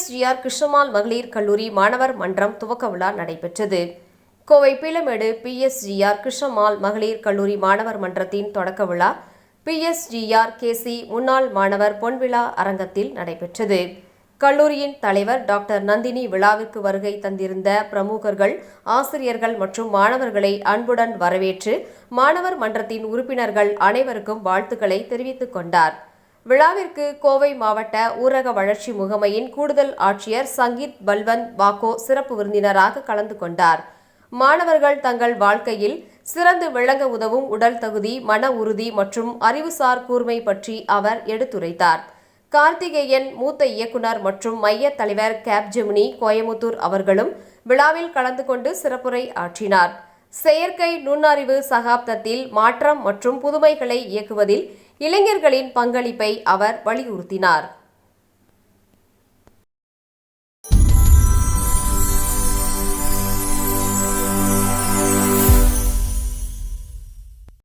PSGR Krishnammal மகளிர் கல்லூரி மாணவர் மன்றம் துவக்க விழா நடைபெற்றது. கோவை பிலமேடு பிஎஸ்ஜிஆர் கிருஷ்ணமால் மகளிர் கல்லூரி மாணவர் மன்றத்தின் தொடக்க விழா பிஎஸ்ஜிஆர் கேசி முன்னாள் மாணவர் பொன்விழா அரங்கத்தில் நடைபெற்றது. கல்லூரியின் தலைவர் டாக்டர் நந்தினி விழாவிற்கு வருகை தந்திருந்த பிரமுகர்கள் ஆசிரியர்கள் மற்றும் மாணவர்களை அன்புடன் வரவேற்று மாணவர் மன்றத்தின் உறுப்பினர்கள் அனைவருக்கும் வாழ்த்துக்களை தெரிவித்துக் கொண்டார். விழாவிற்கு கோவை மாவட்ட ஊரக வளர்ச்சி முகமையின் கூடுதல் ஆட்சியர் சங்கீத் பல்வந்த் பாக்கோ சிறப்பு விருந்தினராக கலந்து கொண்டார். மாணவர்கள் தங்கள் வாழ்க்கையில் சிறந்து விளங்க உதவும் உடல் தகுதி மன உறுதி மற்றும் அறிவுசார் கூர்மை பற்றி அவர் எடுத்துரைத்தார். கார்த்திகேயன் மூத்த இயக்குனர் மற்றும் மைய தலைவர் கேப்ஜெமினி கோயமுத்தூர் அவர்களும் விழாவில் கலந்து கொண்டு சிறப்புரை ஆற்றினார். செயற்கை நுண்ணறிவு சகாப்தத்தில் மாற்றம் மற்றும் புதுமைகளை இயக்குவதில் இளைஞர்களின் பங்களிப்பை அவர் வலியுறுத்தினார்.